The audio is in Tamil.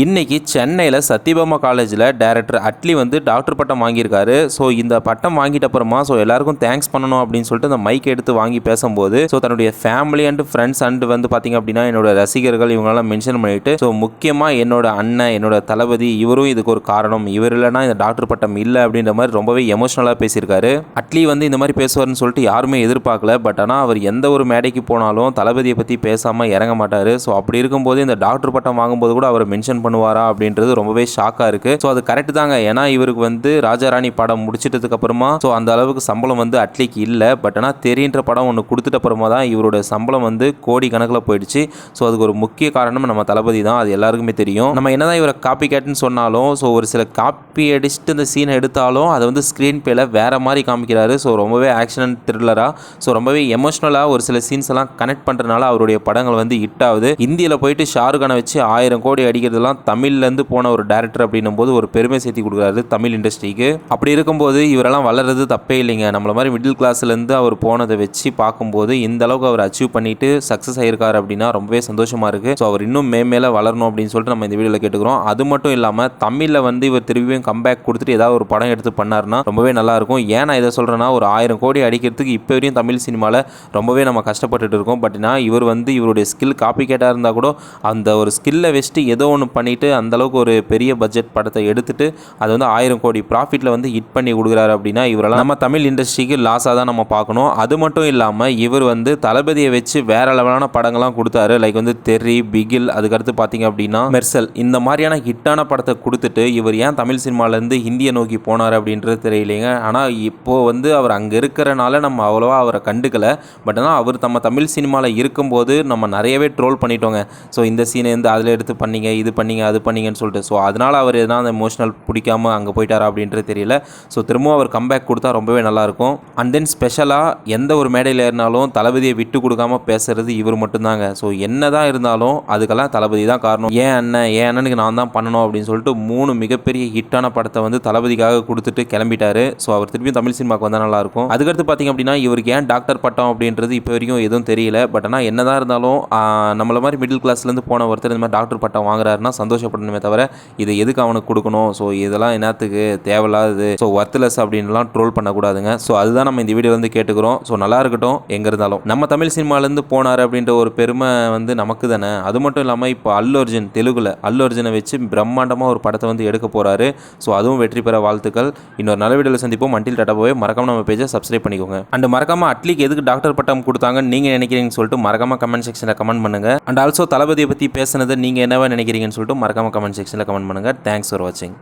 இன்றைக்கி சென்னையில் சத்யபாமா காலேஜில் டைரக்டர் அட்லி வந்து டாக்டர் பட்டம் வாங்கியிருக்காரு. ஸோ இந்த பட்டம் வாங்கிட்ட அப்புறமா ஸோ எல்லாருக்கும் தேங்க்ஸ் பண்ணணும் அப்படின்னு சொல்லிட்டு அந்த மைக் எடுத்து வாங்கி பேசும்போது ஸோ தன்னுடைய ஃபேமிலி அண்ட் ஃப்ரெண்ட்ஸ் அண்ட் வந்து பார்த்தீங்க அப்படின்னா என்னோட ரசிகர்கள் இவங்கெல்லாம் மென்ஷன் பண்ணிட்டு ஸோ முக்கியமாக என்னோட அண்ணன் என்னோட தளபதி இவரும் இதுக்கு ஒரு காரணம். இவர் இல்லைனா இந்த டாக்டர் பட்டம் இல்லை அப்படின்ற மாதிரி ரொம்பவே எமோஷனலாக பேசியிருக்காரு. அட்லி வந்து இந்த மாதிரி பேசுவார்னு சொல்லிட்டு யாருமே எதிர்பார்க்கல. பட் ஆனால் அவர் எந்த ஒரு மேடைக்கு போனாலும் தளபதியை பற்றி பேசாமல் இறங்க மாட்டார். ஸோ அப்படி இருக்கும்போது இந்த டாக்டர் பட்டம் வாங்கும்போது கூட அவர் மென்ஷன் பண்ணுவாரா அப்படின்றது ரொம்பவே ஷாக்காக இருக்குது ஸோ அது கரெக்ட் தாங்க. ஏன்னா இவருக்கு வந்து ராஜாராணி படம் முடிச்சிட்டதுக்கு அப்புறமா ஸோ அந்த அளவுக்கு சம்பளம் வந்து அட்லிக்கு இல்லை. பட் ஆனால் தெரின்ற படம் ஒன்று கொடுத்துட்ட அப்புறமா தான் இவரோட சம்பளம் வந்து கோடி கணக்கில் போயிடுச்சு. ஸோ அதுக்கு ஒரு முக்கிய காரணம் நம்ம தளபதி தான். அது எல்லாருக்குமே தெரியும். நம்ம என்னதான் இவரை காப்பி கேட்டுன்னு சொன்னாலும் ஸோ ஒரு சில காப்பி அடிச்சுட்டு இந்த சீனை எடுத்தாலும் அதை வந்து ஸ்க்ரீன் பேல வேற மாதிரி காமிக்கிறாரு. ஸோ ரொம்பவே ஆக்ஷன் த்ரில்லராக ஸோ ரொம்பவே எமோஷ்னலாக ஒரு சில சீன்ஸ் எல்லாம் கனெக்ட் பண்ணுறதுனால அவருடைய படங்கள் வந்து ஹிட் ஆகுது. இந்தியில் போயிட்டு ஷாருக்கானை வச்சு ஆயிரம் கோடி அடிக்கிறதுலாம் தமிழ்லேருந்து போன ஒரு டேரக்டர் அப்படின்னும் போது ஒரு பெருமை சேர்த்தி கொடுக்குறாரு தமிழ் இண்டஸ்ட்ரிக்கு அப்படி இருக்கும்போது இவரெல்லாம் வளர்றது தப்பே இல்லைங்க. நம்மள மாதிரி மிடில் கிளாஸ்லேருந்து அவர் போனதை வச்சு பார்க்கும்போது இந்த அளவுக்கு அவர் அச்சீவ் பண்ணிட்டு சக்ஸஸ் ஆயிருக்காரு அப்படின்னா ரொம்பவே சந்தோஷமா இருக்கு. ஸோ அவர் இன்னும் மேம்மேல வளரணும் அப்படின்னு சொல்லிட்டு நம்ம இந்த வீடியோவில் கேட்டுக்கிறோம். அது மட்டும் இல்லாமல் தமிழில் வந்து இவர் திரும்பியும் கம்பேக் கொடுத்துட்டு ஏதாவது ஒரு படம் எடுத்து பண்ணாருன்னா ரொம்பவே நல்லா இருக்கும். ஏன் நான் இதை சொல்கிறேன்னா ஒரு ஆயிரம் கோடி அடிக்கிறதுக்கு இப்போ வரையும் தமிழ் சினிமாவில் ரொம்பவே நம்ம கஷ்டப்பட்டுட்டு இருக்கோம். பட் நான் இவர் வந்து இவருடைய ஸ்கில் காப்பி கேட்டாக இருந்தால் கூட அந்த ஒரு ஸ்கில்லை வச்சுட்டு ஏதோ ஒன்று பண்ணிவிட்டு அந்த அளவுக்கு ஒரு பெரிய பட்ஜெட் படத்தை எடுத்துகிட்டு அது வந்து ஆயிரம் கோடி ப்ராஃபிட்டில் வந்து ஹிட் பண்ணி கொடுக்குறாரு அப்படின்னா இவரெல்லாம் நம்ம தமிழ் இண்டஸ்ட்ரிக்கு லாஸாக தான் நம்ம பார்க்கணும். அது மட்டும் இல்லாமல் இவர் வந்து தளபதியை வச்சு வேறு லெவலான படங்கள்லாம் கொடுத்தாரு. லைக் வந்து தெர்ரி பிகில் அதுக்கடுத்து பார்த்தீங்க அப்படின்னா மெர்சல் இந்த மாதிரியான ஹிட்டான படத்தை கொடுத்துட்டு இவர் ஏன் தமிழ் சினிமாலேருந்து ஹிந்தியை நோக்கி போனார் அப்படின்றது தெரியலைங்க. ஆனால் இப்போது வந்து அவர் அங்கே இருக்கிறனால நம்ம அவ்வளோவா அவரை கண்டுக்கலை. பட் ஆனால் அவர் நம்ம தமிழ் சினிமாவில் இருக்கும்போது நம்ம நிறையவே ட்ரோல் பண்ணிட்டோங்க. ஸோ இந்த சீனை வந்து அதில் எடுத்து பண்ணீங்க இது பண்ணி பண்ணீங்க அது பண்ணீங்கன்னு சொல்லிட்டு. ஸோ அதனால் அவர் எதனா அந்த எமோஷனல் பிடிக்காம அங்கே போயிட்டாரா அப்படின்றது தெரியல. ஸோ திரும்பவும் அவர் கம்பேக் கொடுத்தா ரொம்பவே நல்லாயிருக்கும். அண்ட் தென் ஸ்பெஷலாக எந்த ஒரு மேடையில் இருந்தாலும் தளபதியை விட்டு கொடுக்காம பேசுறது இவர் மட்டும்தாங்க. ஸோ என்ன தான் இருந்தாலும் அதுக்கெல்லாம் தளபதி தான் காரணம். ஏன் அண்ணன் ஏன் அண்ணனுக்கு நான் தான் பண்ணணும் அப்படின்னு சொல்லிட்டு மூணு மிகப்பெரிய ஹிட்டான படத்தை வந்து தளபதிக்காக கொடுத்துட்டு கிளம்பிட்டாரு. ஸோ அவர் திருப்பியும் தமிழ் சினிமாவுக்கு வந்தால் நல்லாயிருக்கும். அதுக்கடுத்து பார்த்தீங்க அப்படின்னா இவருக்கு ஏன் டாக்டர் பட்டம் அப்படின்றது இப்போ வரைக்கும் எதுவும் தெரியல. பட் ஆனால் என்னதான் இருந்தாலும் நம்மள மாதிரி மிடில் கிளாஸ்லேருந்து போன ஒருத்தர் இந்த மாதிரி டாக்டர் பட்டம் வாங்குறாருன்னா சந்தோஷப்படணுமே தவிர இதை எதுக்கு அவனுக்கு கொடுக்கணும்? ஸோ இதெல்லாம் என்னத்துக்கு தேவையில்லாதது. ஸோ ஒர்த்லெஸ் அப்படின்லாம் ட்ரோல் பண்ணக்கூடாதுங்க. ஸோ அதுதான் நம்ம இந்த வீடியோ வந்து கேட்டுக்கிறோம். ஸோ நல்லா இருக்கட்டும் எங்கே இருந்தாலும். நம்ம தமிழ் சினிமாலேருந்து போனார் அப்படின்ற ஒரு பெருமை வந்து நமக்கு தானே. அது மட்டும் இல்லாமல் இப்போ அல்லு அர்ஜுன் தெலுங்குல அல்லு அர்ஜுனை வச்சு பிரம்மாண்டமாக ஒரு படத்தை வந்து எடுக்க போகிறாரு ஸோ அதுவும் வெற்றி பெற வாழ்த்துக்கள். இன்னொரு நல்ல வீடியோவில் சந்திப்போம். மண்டில் டாட்டா போய் மறக்காம நம்ம பேஜை சப்ஸ்கிரைப் பண்ணிக்கோங்க. அண்ட் மறக்காம அட்லிக்கு எதுக்கு டாக்டர் பட்டம் கொடுத்தாங்கன்னு நீங்கள் நினைக்கிறீங்கன்னு சொல்லிட்டு மறக்காம கமெண்ட் செக்ஷனில் கமெண்ட் பண்ணுங்க. அண்ட் ஆல்சோ தளபதியை பற்றி பேசுனது நீங்கள் என்னவா நினைக்கிறீங்கன்னு சொல்லிட்டு மறக்காம கமெண்ட் செக்ஷனில் கமெண்ட் பண்ணுங்க. தேங்க்ஸ் ஃபார் வாட்சிங்